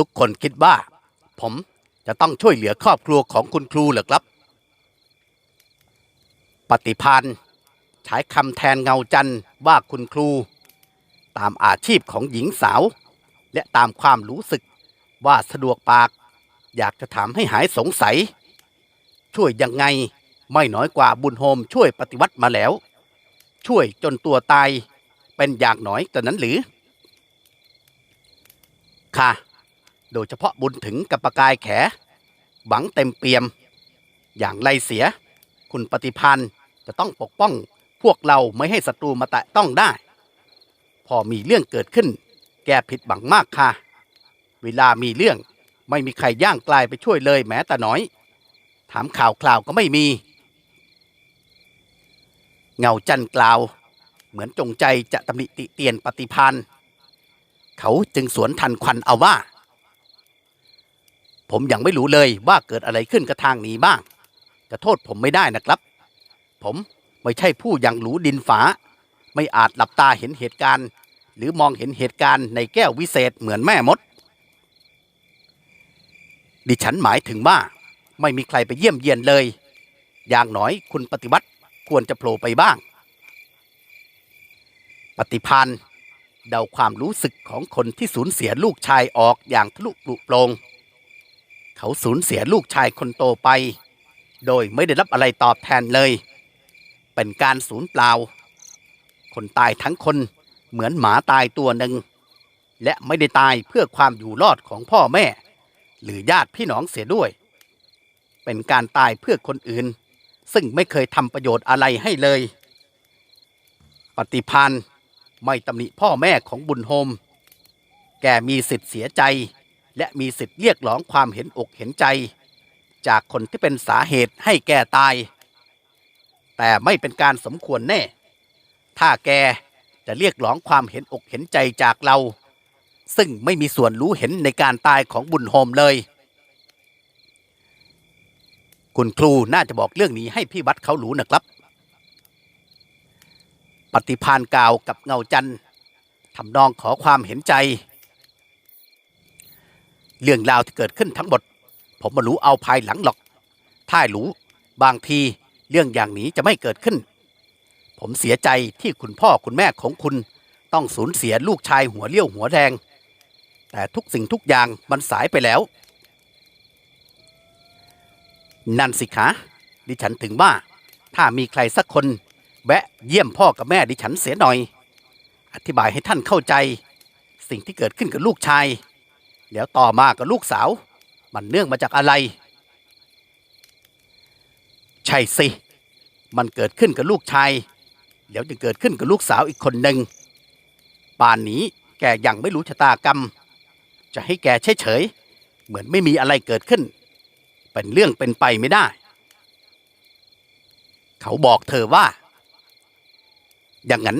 ทุกคนคิดว่า ผมจะต้องช่วยเหลือครอบครัวของคุณครูเหรอครับ ปฏิพานใช้คำแทนเงาจันทร์ว่าคุณครู ตามอาชีพของหญิงสาว และตามความรู้สึกว่าสะดวกปาก อยากจะถามให้หายสงสัย ช่วยยังไงไม่น้อยกว่าบุญโฮมช่วยปฏิวัติมาแล้ว ช่วยจนตัวตายเป็นอย่างน้อยแต่นั้นหรือค่ะ โดยเฉพาะบุญถึงกับประกายแขหวังเต็มเปี่ยม อย่างไรเสีย คุณปฏิพันธ์จะต้องปกป้องพวกเราไม่ให้ศัตรูมาแตะต้องได้ พอมีเรื่องเกิดขึ้น แกผิดหวังมากค่ะ เวลามีเรื่องไม่มีใครย่างกลายไปช่วยเลยแม้แต่น้อย ถามข่าวคราวก็ไม่มี เงาจันกล่าว เหมือนจงใจจะตำหนิติเตียนปฏิพันธ์เขาจึงสวนทันควันเอาว่า ผมยังไม่รู้เลยว่าเกิดอะไรขึ้นกับทางนี้บ้าง จะโทษผมไม่ได้นะครับ ผมไม่ใช่ผู้ยังรู้ดินฝา ไม่อาจหลับตาเห็นเหตุการณ์ หรือมองเห็นเหตุการณ์ในแก้ววิเศษเหมือนแม่มด ดิฉันหมายถึงว่า ไม่มีใครไปเยี่ยมเยียนเลย อย่างน้อยคุณปฏิวัติควรจะโผล่ไปบ้าง ปฏิพันธ์เดาความรู้สึกของคนที่สูญเสียลูกชายออกอย่างทะลุปลุโปรง เขาสูญเสียลูกชายคนโตไป โดยไม่ได้รับอะไรตอบแทนเลย เป็นการสูญเปล่า คนตายทั้งคนเหมือนหมาตายตัวหนึ่ง และไม่ได้ตายเพื่อความอยู่รอดของพ่อแม่ หรือญาติพี่น้องเสียด้วย เป็นการตายเพื่อคนอื่น ซึ่งไม่เคยทำประโยชน์อะไรให้เลย ปฏิพันธ์ไม่ตำหนิพ่อแม่ของบุญโฮม แกมีสิทธิ์เสียใจ และมีสิทธิ์เรียกร้องความเห็นอกเห็นใจ จากคนที่เป็นสาเหตุให้แกตาย แต่ไม่เป็นการสมควรแน่ ถ้าแกจะเรียกร้องความเห็นอกเห็นใจจากเรา ซึ่งไม่มีส่วนรู้เห็นในการตายของบุญโฮมเลย คุณครูน่าจะบอกเรื่องนี้ให้พี่วัดเขารู้นะครับ ปฏิพานกล่าวกับเงาจันทร์ทำนองขอความเห็นใจ เรื่องราวที่เกิดขึ้นทั้งหมด ผมมารู้เอาภายหลังหรอก ถ้ารู้บางทีเรื่องอย่างนี้จะไม่เกิดขึ้น ผมเสียใจที่คุณพ่อคุณแม่ของคุณ ต้องสูญเสียลูกชายหัวเลี้ยวหัวแดง แต่ทุกสิ่งทุกอย่างมันสายไปแล้ว นั่นสิคะดิฉันถึงว่า ถ้ามีใครสักคนแวะเยี่ยมพ่อกับแม่ดิฉันเสียหน่อย อธิบายให้ท่านเข้าใจ สิ่งที่เกิดขึ้นกับลูกชาย แล้วต่อมากับลูกสาว มันเนื่องมาจากอะไร ใช่สิ มันเกิดขึ้นกับลูกชายแล้วจะเกิดขึ้นกับลูกสาวอีกคนหนึ่งป่านนี้แกยังไม่รู้ชะตากรรม จะให้แกเฉยๆเหมือนไม่มีอะไรเกิดขึ้น เป็นเรื่องเป็นไปไม่ได้ เขาบอกเธอว่า อย่างนั้น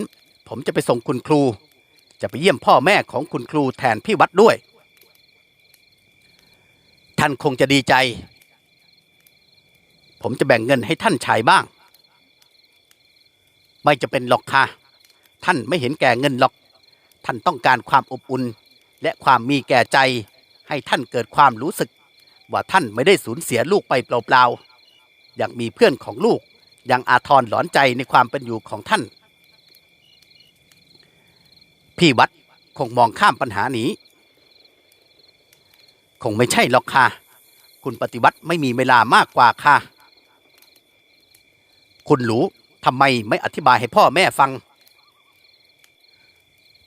ผมจะไปส่งคุณครู จะไปเยี่ยมพ่อแม่ของคุณครูแทนพี่วัดด้วย ท่านคงจะดีใจ ผมจะแบ่งเงินให้ท่านชายบ้าง ไม่จะเป็นหรอกค่ะ ท่านไม่เห็นแก่เงินหรอก ท่านต้องการความอบอุ่น และความมีแก่ใจ ให้ท่านเกิดความรู้สึก ว่าท่านไม่ได้สูญเสียลูกไปเปล่าๆอย่างมีเพื่อนของลูกยังอาทรหลอนใจในความเป็นอยู่ของท่าน พี่วัดคงมองข้ามปัญหานี้ คงไม่ใช่หรอกค่ะ คุณปฏิวัติไม่มีเวลามากกว่าค่ะ คุณรู้ทำไมไม่อธิบายให้พ่อแม่ฟัง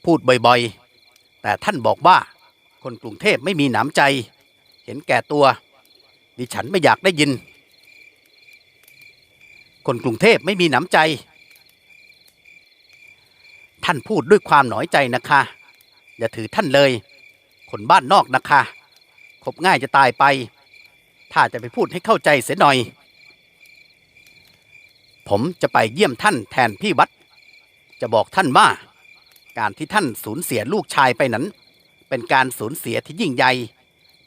พูดบ่อยๆ แต่ท่านบอกว่า คนกรุงเทพไม่มีหนามใจ เห็นแก่ตัว ดิฉันไม่อยากได้ยิน คนกรุงเทพไม่มีหนามใจ ท่านพูดด้วยความหน่อยใจนะคะ อย่าถือท่านเลย คนบ้านนอกนะคะ คบง่ายจะตายไป ถ้าจะไปพูดให้เข้าใจเสียหน่อย ผมจะไปเยี่ยมท่านแทนพี่วัด จะบอกท่านว่า การที่ท่านสูญเสียลูกชายไปนั้น เป็นการสูญเสียที่ยิ่งใหญ่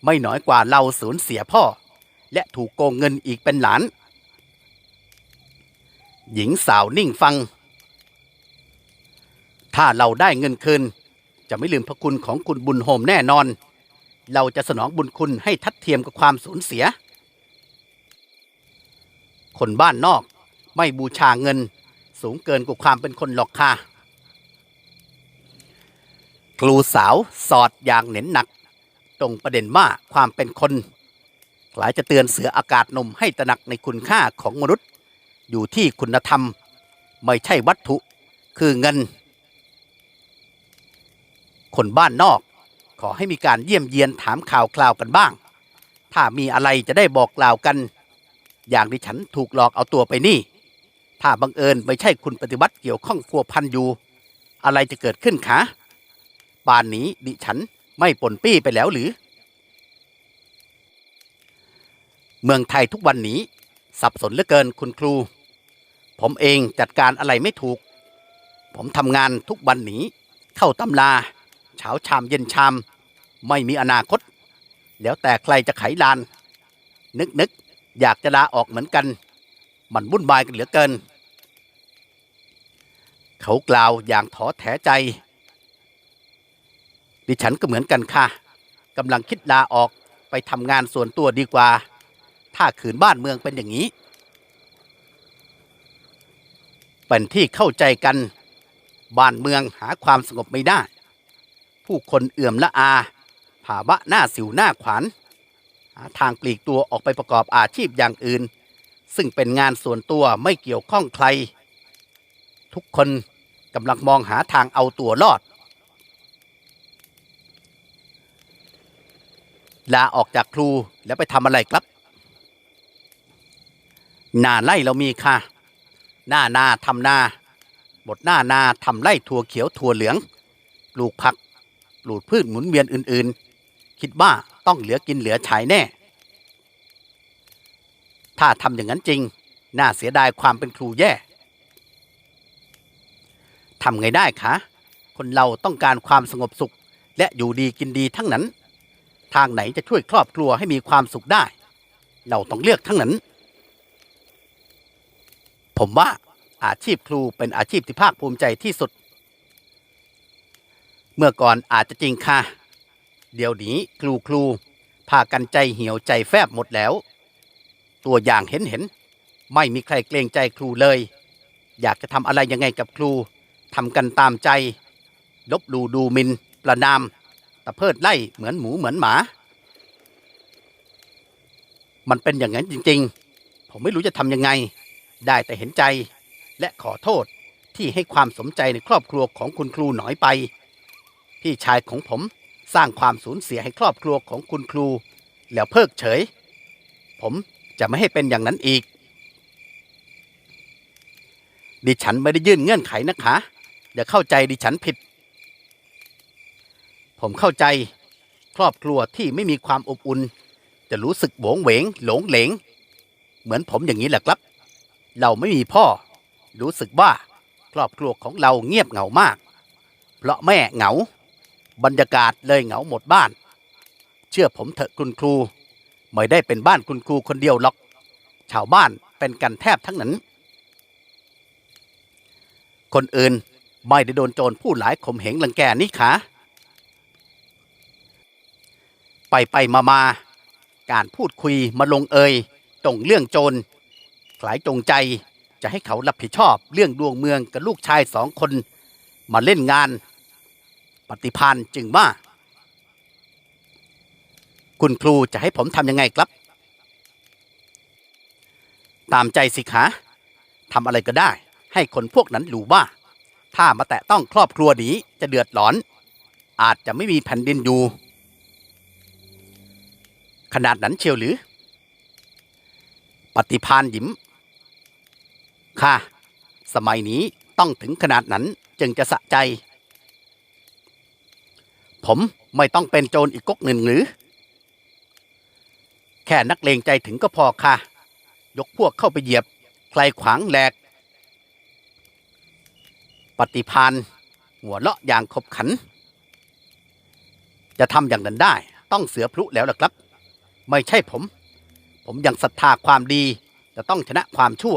ไม่น้อยกว่าเราสูญเสียพ่อ และถูกโกงเงินอีกเป็นหลาน หญิงสาวนิ่งฟัง ถ้าเราได้เงินคืน จะไม่ลืมพระคุณของคุณบุญโฮมแน่นอน เราจะสนองบุญคุณให้ทัดเทียมกับความสูญเสีย คนบ้านนอกไม่บูชาเงิน สูงเกินกว่าความเป็นคนหรอกค่ะ ครูสาวสอดอย่างเน้นหนัก ตรงประเด็นว่าความเป็นคนคล้ายจะเตือนเสืออากาศนมให้ตระหนักในคุณค่าของมนุษย์ อยู่ที่คุณธรรม ไม่ใช่วัตถุคือเงิน คนบ้านนอก ขอให้มีการเยี่ยมเยียนถามข่าวคราวกันบ้าง ถ้ามีอะไรจะได้บอกกล่าวกัน อย่างที่ฉันถูกหลอกเอาตัวไปนี่ ถ้าบังเอิญไม่ใช่คุณปฏิบัติเกี่ยวข้องพัวพันอยู่ อะไรจะเกิดขึ้นคะป่านนี้ดิฉันไม่ปนปี้ไปแล้วหรือ เมืองไทยทุกวันนี้ สับสนเหลือเกินคุณครู ผมเองจัดการอะไรไม่ถูก ผมทำงานทุกวันนี้ เข้าตำรา เช้าชามเย็นชาม ไม่มีอนาคต แล้วแต่ใครจะไขลาน นึกนึกอยากจะลาออกเหมือนกัน มันวุ่นวายกันเหลือเกิน เขากล่าวอย่างท้อแท้ใจ ดิฉันก็เหมือนกันค่ะกำลังคิดลาออกไปทำงานส่วนตัวดีกว่า ถ้าขืนบ้านเมืองเป็นอย่างนี้ เป็นที่เข้าใจกัน บ้านเมืองหาความสงบไม่ได้ ผู้คนเอื่อมละอา ภาวะหน้าสิวหน้าขวานหาทางปลีกตัวออกไปประกอบอาชีพอย่างอื่น ซึ่งเป็นงานส่วนตัวไม่เกี่ยวข้องใคร ทุกคนกำลังมองหาทางเอาตัวรอด ลาออกจากครูแล้วไปทำอะไรครับ หน้าไล่เรามีค่ะ หน้านาทำนาบทหน้านาทำไร่ถั่วเขียวถั่วเหลือง ปลูกผัก ปลูกพืชหมุนเวียนอื่นๆ คิดว่าต้องเหลือกินเหลือใช้แน่ ถ้าทำอย่างนั้นจริง น่าเสียดายความเป็นครูแย่ทำไงได้คะคนเราต้องการความสงบสุข และอยู่ดีกินดีทั้งนั้น ทางไหนจะช่วยครอบครัวให้มีความสุขได้ เราต้องเลือกทั้งนั้น ผมว่าอาชีพครูเป็นอาชีพที่ภาคภูมิใจที่สุด เมื่อก่อนอาจจะจริงค่ะ เดี๋ยวนี้ครูครูพากันใจเหี่ยวใจแฟบหมดแล้ว ตัวอย่างเห็นเห็น ไม่มีใครเกรงใจครูเลย อยากจะทำอะไรยังไงกับครูทำกันตามใจ ลบดูดูมิน ประนาม ตะเพิดไล่เหมือนหมูเหมือนหมา มันเป็นอย่างนั้นจริง ๆ ผมไม่รู้จะทำยังไง ได้แต่เห็นใจ และขอโทษที่ให้ความสมใจในครอบครัวของคุณครูหน่อยไป พี่ชายของผมสร้างความสูญเสียให้ครอบครัวของคุณครู แล้วเพิกเฉย ผมจะไม่ให้เป็นอย่างนั้นอีก ดิฉันไม่ได้ยื่นเงื่อนไขนะคะอย่าเข้าใจดิฉันผิด ผมเข้าใจ ครอบครัวที่ไม่มีความอบอุ่น จะรู้สึกโหวงเหวงหลงเหลง เหมือนผมอย่างนี้แหละครับ เราไม่มีพ่อ รู้สึกว่า ครอบครัวของเราเงียบเหงามาก เพราะแม่เหงา บรรยากาศเลยเหงาหมดบ้าน เชื่อผมเถอะคุณครู ไม่ได้เป็นบ้านคุณครูคนเดียวหรอก ชาวบ้านเป็นกันแทบทั้งนั้น คนอื่นไม่ได้โดนโจรผู้หลายข่มเหงลังแกนี่ขาไปไปมามาการพูดคุยมาลงเอยตรงเรื่องโจรคลายจงใจจะให้เขารับผิดชอบเรื่องดวงเมืองกับลูกชายสองคน มาเล่นงาน ปฏิพันธ์จึงว่า คุณครูจะให้ผมทำยังไงครับ ตามใจสิคะทำอะไรก็ได้ ให้คนพวกนั้นรู้ว่า ถ้ามาแตะต้องครอบครัวนี้จะเดือดร้อน อาจจะไม่มีแผ่นดินอยู่ ขนาดนั้นเชียวหรือ ปฏิพานยิ้ม ค่ะ สมัยนี้ต้องถึงขนาดนั้นจึงจะสะใจ ผมไม่ต้องเป็นโจรอีกก๊กหนึ่งหรือ แค่นักเลงใจถึงก็พอค่ะ ยกพวกเข้าไปเหยียบ ใครขวางแหลก ปฏิพานธ์หัวเลาะอย่างขบขัน จะทำอย่างนั้นได้ ต้องเสือพลุแล้วล่ะครับ ไม่ใช่ผม ผมยังศรัทธาความดี จะต้องชนะความชั่ว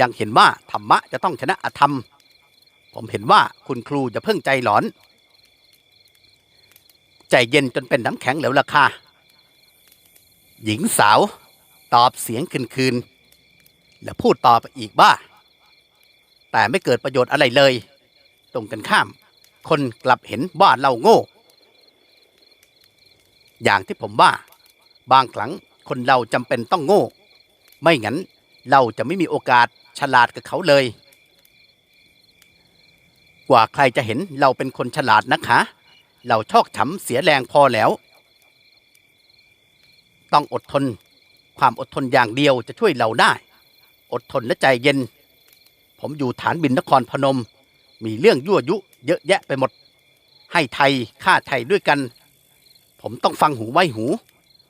ยังเห็นว่าธรรมะจะต้องชนะอธรรม ผมเห็นว่าคุณครูจะเพิ่งใจหลอน ใจเย็นจนเป็นน้ำแข็งแล้วล่ะค่ะ หญิงสาว ตอบเสียงคืนๆและพูดต่อไปอีกบ้าแต่ไม่เกิดประโยชน์อะไรเลย ตรงกันข้าม คนกลับเห็นว่าเราโง่ อย่างที่ผมว่า บางครั้งคนเราจำเป็นต้องโง่ ไม่งั้นเราจะไม่มีโอกาสฉลาดกับเขาเลย กว่าใครจะเห็นเราเป็นคนฉลาดนะคะ เราชอกช้ำเสียแรงพอแล้ว ต้องอดทน ความอดทนอย่างเดียวจะช่วยเราได้ อดทนและใจเย็น ผมอยู่ฐานบินนครพนม มีเรื่องยั่วยุ เยอะแยะไปหมด ให้ไทยฆ่าไทยด้วยกัน ผมต้องฟังหูไว้หู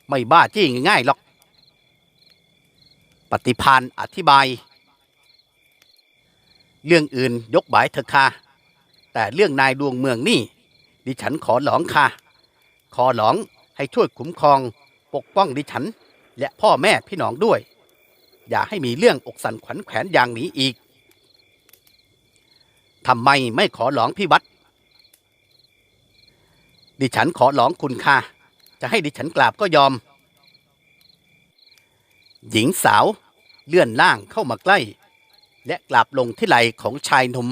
ไม่บ้าจี้ง่ายๆหรอก ปฏิพานอธิบาย เรื่องอื่นยกบายเถอะค่ะแต่เรื่องนายดวงเมืองนี่ ดิฉันขอหลองค่ะ ขอหลองให้ช่วยคุ้มครอง ปกป้องดิฉัน และพ่อแม่พี่น้องด้วย อย่าให้มีเรื่องอกสันขวัญแขวนอย่างนี้อีกทำไมไม่ขอหลองพี่วัด ดิฉันขอหลองคุณค่ะ จะให้ดิฉันกราบก็ยอม หญิงสาวเลื่อนล่างเข้ามาใกล้ และกราบลงที่ไหล่ของชายหนุ่ม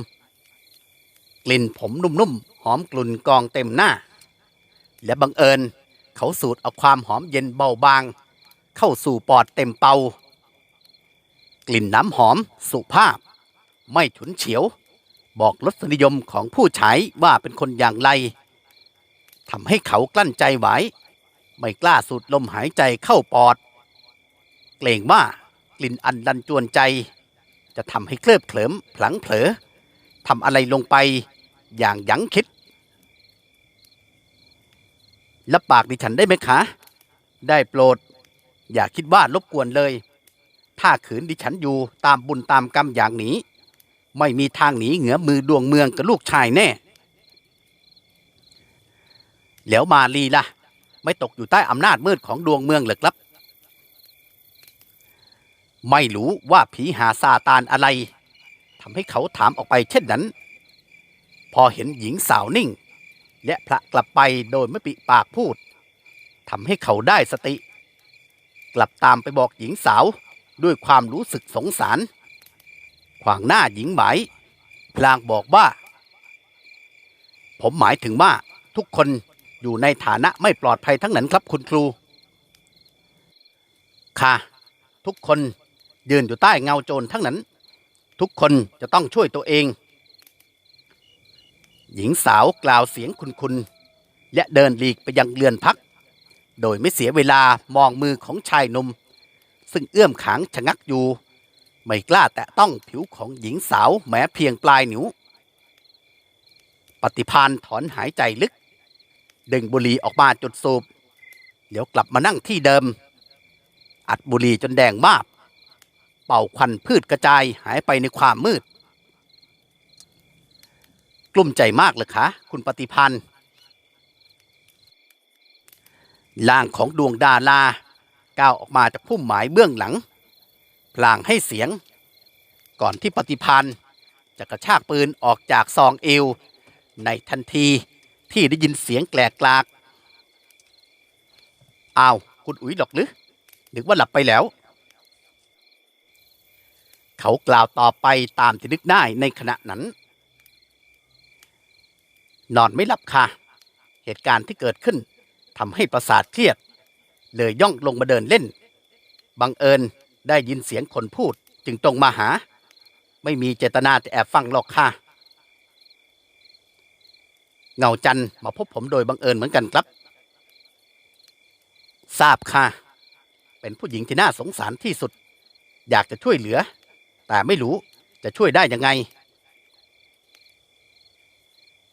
กลิ่นผมนุ่มๆ หอมกลุ่นกองเต็มหน้า และบังเอิญเขาสูดเอาความหอมเย็นเบาบาง เข้าสู่ปอดเต็มเปา กลิ่นน้ำหอมสุภาพ ไม่ฉุนเฉียว บอกรสนิยมของผู้ใช้ว่าเป็นคนอย่างไรทำให้เขากลั้นใจไว้ไม่กล้าสูดลมหายใจเข้าปอด เกรงว่ากลิ่นอันดันจวนใจ จะทำให้เคลิบเคลิ้มพลังเผลอทำอะไรลงไป อย่างยั้งคิด รับปากดิฉันได้ไหมคะ ได้โปรด อย่าคิดว่ารบกวนเลย ถ้าขืนดิฉันอยู่ตามบุญตามกรรมอย่างนี้ ไม่มีทางหนีเหงือมือดวงเมืองกับลูกชายแน่ แล้วมาลีล่ะ ไม่ตกอยู่ใต้อำนาจมืดของดวงเมืองหรือครับ ไม่รู้ว่าผีหาซาตานอะไรทำให้เขาถามออกไปเช่นนั้น พอเห็นหญิงสาวนิ่ง และพระกลับไปโดยไม่ปิปากพูดทำให้เขาได้สติ กลับตามไปบอกหญิงสาวด้วยความรู้สึกสงสาร ขวางหน้าหญิงไหมายพลางบอกว่า ผมหมายถึงว่าทุกคนอยู่ในฐานะไม่ปลอดภัยทั้งนั้นครับคุณครู ค่ะ ทุกคนยืนอยู่ใต้เงาโจรทั้งนั้น ทุกคนจะต้องช่วยตัวเอง หญิงสาวกล่าวเสียงคุณๆและเดินหลีกไปยังเรือนพัก โดยไม่เสียเวลามองมือของชายหนุ่ม ซึ่งเอื้อมขางชะงักอยู่ ไม่กล้าแตะต้องผิวของหญิงสาวแม้เพียงปลายนิ้ว ปฏิพานถอนหายใจลึก ดึงบุหรี่ออกมาจุดสูบ เดี๋ยวกลับมานั่งที่เดิม อัดบุหรี่จนแดงมาก เป่าควันพืชกระจายหายไปในความมืด กลุ้มใจมากเลยคะคุณปฏิพันธ์ล่างของดวงดาราก้าวออกมาจากพุ่มหมายเบื้องหลัง พลางให้เสียง ก่อนที่ปฏิพันธ์จะกระชากปืนออกจากซองเอว ในทันทีที่ได้ยินเสียงแกลกกลากอ้าวคุณอุ๋ยหรอกหรือนึกว่าหลับไปแล้ว เขากล่าวต่อไปตามที่นึกได้ในขณะนั้น นอนไม่หลับค่ะ เหตุการณ์ที่เกิดขึ้นทำให้ประสาทเครียด เลยย่องลงมาเดินเล่น บังเอิญได้ยินเสียงคนพูดจึงตรงมาหา ไม่มีเจตนาจะแอบฟังหรอกค่ะ เงาจันทร์มาพบผมโดยบังเอิญเหมือนกันครับ ทราบค่ะ เป็นผู้หญิงที่น่าสงสารที่สุด อยากจะช่วยเหลือ แต่ไม่รู้จะช่วยได้ยังไง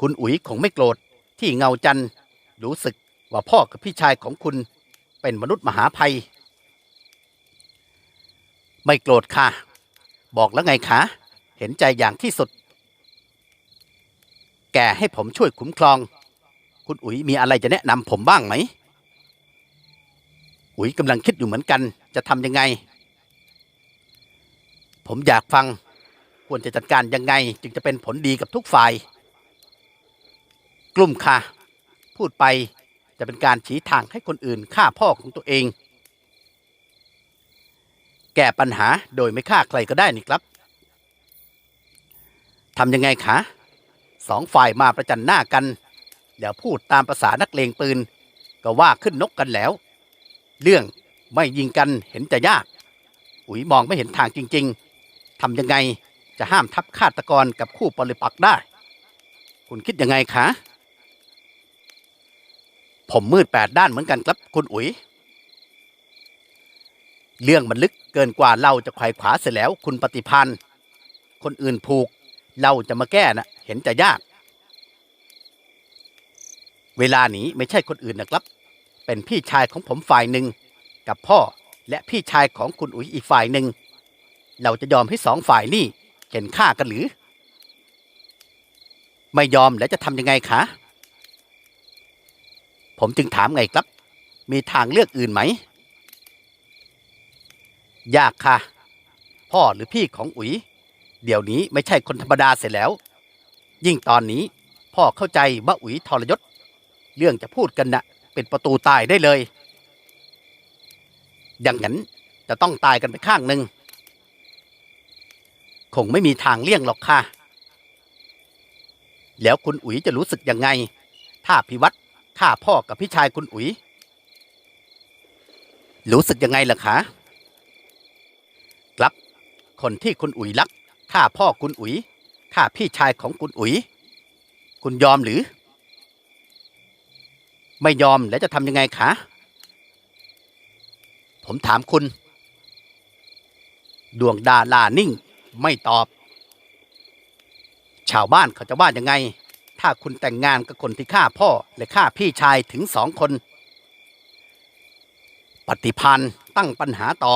คุณอุ๋ยคงไม่โกรธที่เงาจันร์รู้สึกว่าพ่อกับพี่ชายของคุณเป็นมนุษย์มหาภัย ไม่โกรธค่ะ บอกแล้วไงคะเห็นใจอย่างที่สุด แกให้ผมช่วยคุ้มครอง คุณอุ๋ยมีอะไรจะแนะนำผมบ้างไหม อุ๋ยกำลังคิดอยู่เหมือนกัน จะทำยังไง ผมอยากฟัง ควรจะจัดการยังไง จึงจะเป็นผลดีกับทุกฝ่าย กลุ่มค่ะ พูดไปจะเป็นการชี้ทางให้คนอื่นฆ่าพ่อของตัวเอง แก้ปัญหาโดยไม่ฆ่าใครก็ได้นี่ครับทำยังไงคะสองฝ่ายมาประจันหน้ากันแล้วพูดตามภาษานักเลงปืน ก็ว่าขึ้นนกกันแล้ว เรื่องไม่ยิงกันเห็นจะยาก อุ๋ยมองไม่เห็นทางจริง ๆทำยังไงจะห้ามทับฆาตกรกับคู่ปริปักษ์ได้ คุณคิดยังไงคะ ผมมืดแปดด้านเหมือนกันครับคุณอุ๋ย เรื่องมันลึกเกินกว่าเราจะไขว่ขวาเสร็จแล้วคุณปฏิพันธ์ คนอื่นผูก เราจะมาแก้นะเห็นจะยาก เวลานี้ไม่ใช่คนอื่นนะครับ เป็นพี่ชายของผมฝ่ายหนึ่ง กับพ่อและพี่ชายของคุณอุ๋ยอีกฝ่ายหนึ่ง เราจะยอมให้สองฝ่ายนี่เข็นฆ่ากันหรือ ไม่ยอมแล้วจะทำยังไงคะ ผมจึงถามไงครับ มีทางเลือกอื่นไหม ยากค่ะ พ่อหรือพี่ของอุ๋ย เดี๋ยวนี้ไม่ใช่คนธรรมดาเสร็จแล้ว ยิ่งตอนนี้พ่อเข้าใจว่าอุ๋ยทรยศ เรื่องจะพูดกันนะเป็นประตูตายได้เลย อย่างนั้นจะต้องตายกันไปข้างหนึ่งคงไม่มีทางเลี่ยงหรอกค่ะ แล้วคุณอุ๋ยจะรู้สึกยังไง ถ้าพิวัตร ฆ่าพ่อกับพี่ชายคุณอุ๋ย รู้สึกยังไงล่ะคะ ครับ คนที่คุณอุ๋ยรักฆ่าพ่อคุณอุ๋ยฆ่าพี่ชายของคุณอุ๋ย คุณยอมหรือ ไม่ยอมแล้วจะทำยังไงคะ ผมถามคุณ ดวงดาลานิ่ง ไม่ตอบ ชาวบ้านเขาจะว่ายังไง ถ้าคุณแต่งงานกับคนที่ฆ่าพ่อและฆ่าพี่ชายถึงสองคน ปฏิพันธ์ตั้งปัญหาต่อ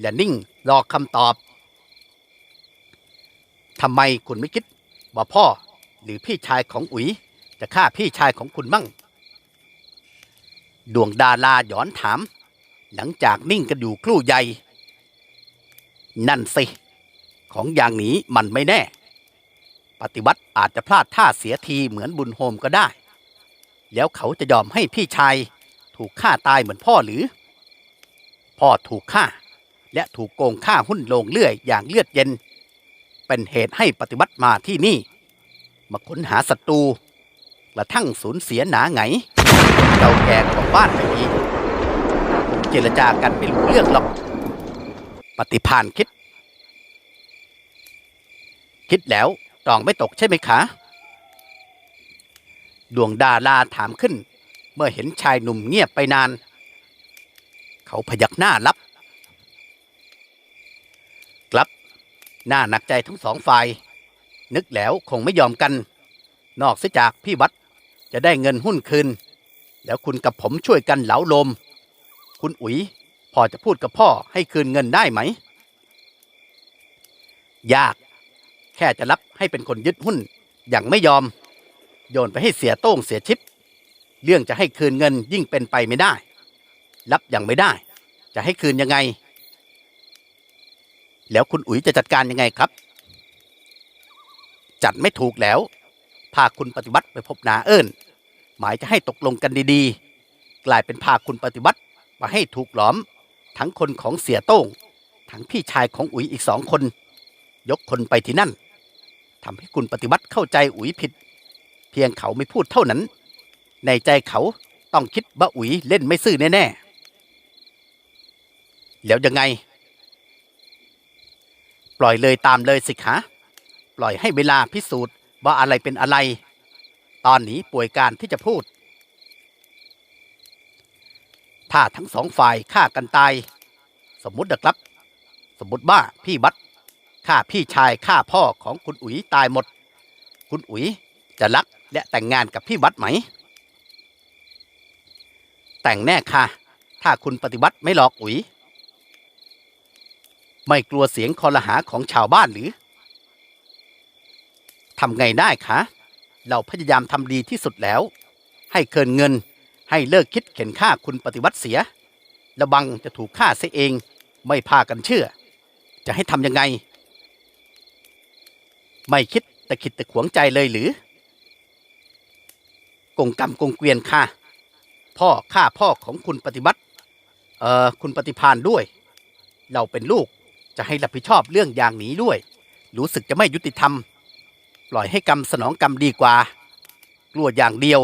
และนิ่งรอคำตอบทำไมคุณไม่คิดว่าพ่อหรือพี่ชายของอุ๋ย จะฆ่าพี่ชายของคุณมั่ง ดวงดาราย้อนถาม หลังจากนิ่งกันอยู่ครู่ใหญ่ นั่นสิ ของอย่างนี้มันไม่แน่ ปฏิวัติอาจจะพลาดท่าเสียทีเหมือนบุญโฮมก็ได้ แล้วเขาจะยอมให้พี่ชายถูกฆ่าตายเหมือนพ่อหรือ พ่อถูกฆ่า และถูกโกงฆ่าหุ้นลงเลื่อยอย่างเลือดเย็น เป็นเหตุให้ปฏิวัติมาที่นี่ มาค้นหาศัตรูกระทั่งสูญเสียหนาไงเก่าแก่ของบ้านไปอีกเจรจากันไม่รู้เรื่องหรอก ปฏิพานคิด คิดแล้ว ตองไม่ตกใช่ไหมคะ ดวงดาราถามขึ้น เมื่อเห็นชายหนุ่มเงียบไปนาน เขาพยักหน้ารับกลับ หน้าหนักใจทั้งสองฝ่าย นึกแล้วคงไม่ยอมกัน นอกเสียจากพี่วัดจะได้เงินหุ้นคืน แล้วคุณกับผมช่วยกันเหลาลม คุณอุ๋ยพอจะพูดกับพ่อให้คืนเงินได้ไหม ยาก แค่จะรับให้เป็นคนยึดหุ้นอย่างไม่ยอม โยนไปให้เสียโต้งเสียชิป เรื่องจะให้คืนเงินยิ่งเป็นไปไม่ได้ รับอย่างไม่ได้ จะให้คืนยังไง แล้วคุณอุ๋ยจะจัดการยังไงครับ จัดไม่ถูกแล้ว พาคุณปฏิบัติไปพบนาเอิญหมายจะให้ตกลงกันดีๆ กลายเป็นพาคุณปฏิบัติมาให้ถูกหลอม ทั้งคนของเสียโต้ง ทั้งพี่ชายของอุ๋ยอีกสองคน ยกคนไปที่นั่น ทำให้คุณปฏิบัติเข้าใจอุ๋ยผิด เพียงเขาไม่พูดเท่านั้น ในใจเขาต้องคิดว่าอุ๋ยเล่นไม่ซื่อแน่ๆแล้วยังไง ปล่อยเลยตามเลยสิคะปล่อยให้เวลาพิสูจน์ว่าอะไรเป็นอะไร ตอนนี้ป่วยการที่จะพูด ถ้าทั้งสองฝ่ายฆ่ากันตาย สมมุตินะครับ สมมุติว่าพี่บัต ฆ่าพี่ชายฆ่าพ่อของคุณอุ๋ยตายหมด คุณอุ๋ยจะรักและแต่งงานกับพี่บัตไหม แต่งแน่ค่ะ ถ้าคุณปฏิบัติไม่หลอกอุ๋ย ไม่กลัวเสียงคอรหาของชาวบ้านหรือทำไงได้คะเราพยายามทำดีที่สุดแล้ว ให้เกินเงิน ให้เลิกคิดเข็นฆ่าคุณปฏิวัติเสีย ระบังจะถูกฆ่าเสียเอง ไม่พากันเชื่อ จะให้ทำยังไง ไม่คิดแต่คิดแต่ขวงใจเลยหรือกงกรรมกงเกวียนค่ะ พ่อฆ่าพ่อของคุณปฏิบัติ เอ่อคุณปฏิพานด้วย เราเป็นลูกจะให้รับผิดชอบเรื่องอย่างนี้ด้วย รู้สึกจะไม่ยุติธรรม ปล่อยให้กรรมสนองกรรมดีกว่า กลัวอย่างเดียว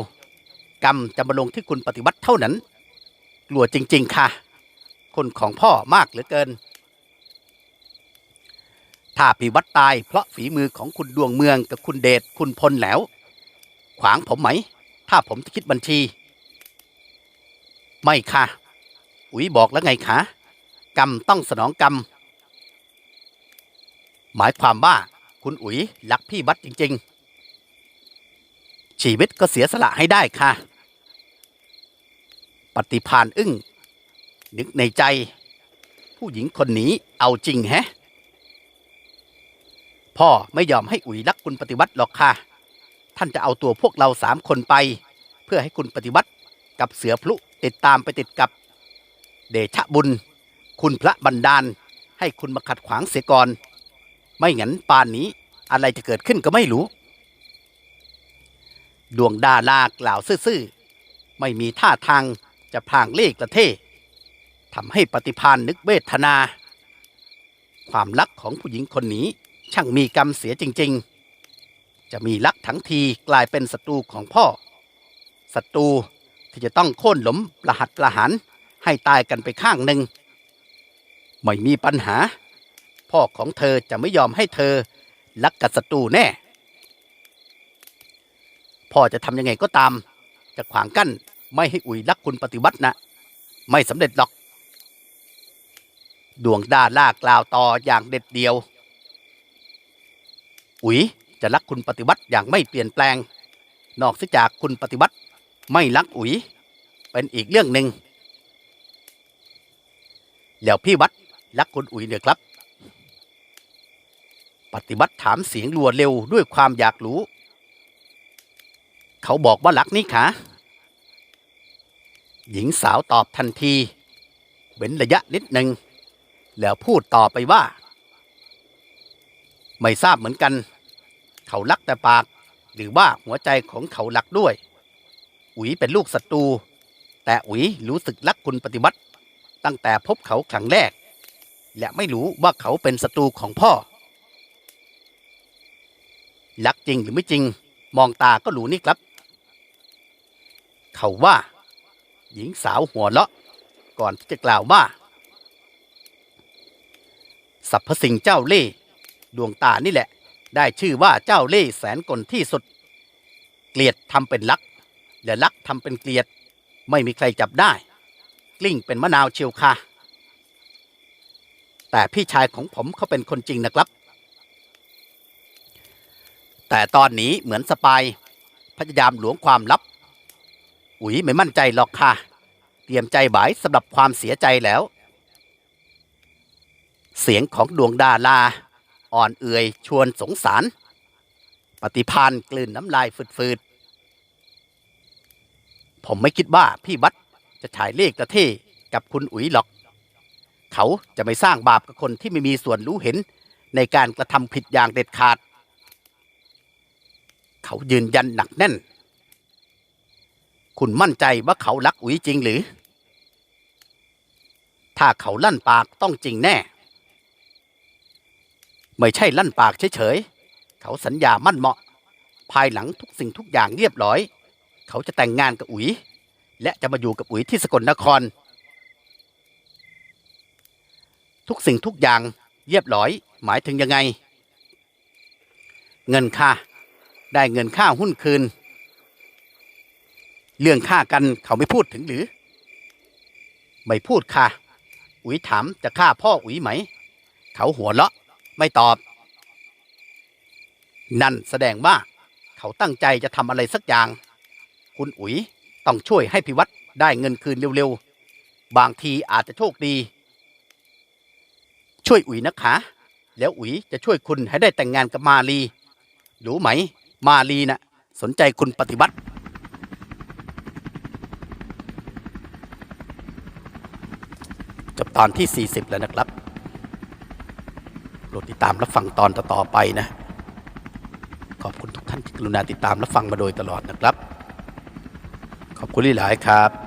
กรรมจะมาลงที่คุณปฏิวัติเท่านั้น กลัวจริง ๆ ค่ะ คนของพ่อมากเหลือเกิน ถ้าพิวัตรตายเพราะฝีมือของคุณดวงเมืองกับคุณเดชคุณพลแล้ว ขวางผมไหม ถ้าผมจะคิดบัญชี ไม่ค่ะ อุ๋ยบอกแล้วไงคะกรรมต้องสนองกรรม หมายความว่าคุณอุ๋ยรักพี่บัตรจริง ๆ ชีวิตก็เสียสละให้ได้ค่ะ ปฏิพานอึ้งนึกในใจ ผู้หญิงคนนี้เอาจริงแฮะ พ่อไม่ยอมให้อุ๋ยรักคุณปฏิวัติหรอกค่ะ ท่านจะเอาตัวพวกเราสามคนไป เพื่อให้คุณปฏิวัติกับเสือพลุติดตามไปติดกับ เดชะบุญ คุณพระบันดาล ให้คุณมาขัดขวางเสียก่อน ไม่งั้นป่านนี้อะไรจะเกิดขึ้นก็ไม่รู้ ดวงดารากล่าวซื่อๆ ไม่มีท่าทางจะพางเลขประเททำให้ปฏิพานนึกเวทนา ความรักของผู้หญิงคนนี้ ช่างมีกรรมเสียจริง ๆ จะมีรักทั้งทีกลายเป็นศัตรูของพ่อ ศัตรูที่จะต้องโค่นหลมประหัตประหารให้ตายกันไปข้างหนึ่ง ไม่มีปัญหา พ่อของเธอจะไม่ยอมให้เธอรักกับศัตรูแน่ พ่อจะทำยังไงก็ตาม จะขวางกั้นไม่ให้อุ๋ยรักคุณปฏิวัตินะไม่สำเร็จหรอก ดวงดาล่ากล่าวต่ออย่างเด็ดเดียว อุ๋ยจะรักคุณปฏิวัติอย่างไม่เปลี่ยนแปลง นอกเสียจากคุณปฏิวัติไม่รักอุ๋ย เป็นอีกเรื่องหนึ่งแล้วพี่วัดรักคุณอุ๋ยเนี่ยครับ ปฏิบัติถามเสียงรัวเร็วด้วยความอยากรู้ เขาบอกว่ารักนี่คะหญิงสาวตอบทันทีเว้นระยะนิดหนึ่งแล้วพูดต่อไปว่า ไม่ทราบเหมือนกัน เขารักแต่ปาก หรือว่าหัวใจของเขารักด้วย อุ๋ยเป็นลูกศัตรู แต่อุ๋ยรู้สึกรักคุณปฏิบัติ ตั้งแต่พบเขาครั้งแรก และไม่รู้ว่าเขาเป็นศัตรูของพ่อ รักจริงหรือไม่จริง มองตาก็รู้นี่ครับ เขาว่า หญิงสาวหัวเราะ ก่อนที่จะกล่าวว่าสรรพสิ่งเจ้าเล่ดวงตานี่แหละ ได้ชื่อว่าเจ้าเล่ห์แสนกลที่สุด เกลียดทำเป็นรัก และรักทำเป็นเกลียด ไม่มีใครจับได้ กลิ้งเป็นมะนาวเชียวค่ะ แต่พี่ชายของผมเขาเป็นคนจริงนะครับ แต่ตอนนี้เหมือนสปายพยายามหลวงความลับ อุ๋ยไม่มั่นใจหรอกค่ะ เตรียมใจบ่ายสำหรับความเสียใจแล้ว เสียงของดวงดาลา อ่อนเอื่อยชวนสงสาร ปฏิพานกลืนน้ำลายฝืดๆ ผมไม่คิดว่าพี่วัดจะฉายเลขกระเทกับคุณอุ๋ยหรอก เขาจะไม่สร้างบาปกับคนที่ไม่มีส่วนรู้เห็นในการกระทำผิดอย่างเด็ดขาด เขายืนยันหนักแน่น คุณมั่นใจว่าเขารักอุ๋ยจริงหรือ ถ้าเขาลั่นปากต้องจริงแน่ ไม่ใช่ลั่นปากเฉยๆ เขาสัญญามั่นเหมาะ ภายหลังทุกสิ่งทุกอย่างเรียบร้อย เขาจะแต่งงานกับอุ๋ย และจะมาอยู่กับอุ๋ยที่สกลนคร ทุกสิ่งทุกอย่างเรียบร้อย หมายถึงยังไง เงินค่า ได้เงินค่าหุ้นคืน เรื่องฆ่ากันเขาไม่พูดถึงหรือ ไม่พูดค่ะ อุ๋ยถามจะฆ่าพ่ออุ๋ยไหม เขาหัวเราะ ไม่ตอบ นั่นแสดงว่าเขาตั้งใจจะทำอะไรสักอย่าง คุณอุ๋ยต้องช่วยให้พิวัตรได้เงินคืนเร็วๆ บางทีอาจจะโชคดี ช่วยอุ๋ยนะคะ แล้วอุ๋ยจะช่วยคุณให้ได้แต่งงานกับมาลีรู้ไหม มาลีนะ่ะสนใจคุณปฏิบัติจบตอนที่ 40 แล้วนะครับ รดติดตามรับฟังตอนต่อๆไปนะ ขอบคุณทุกท่านที่กรุณาติดตามรับฟังมาโดยตลอดนะครับ ขอบคุณหลายๆครับ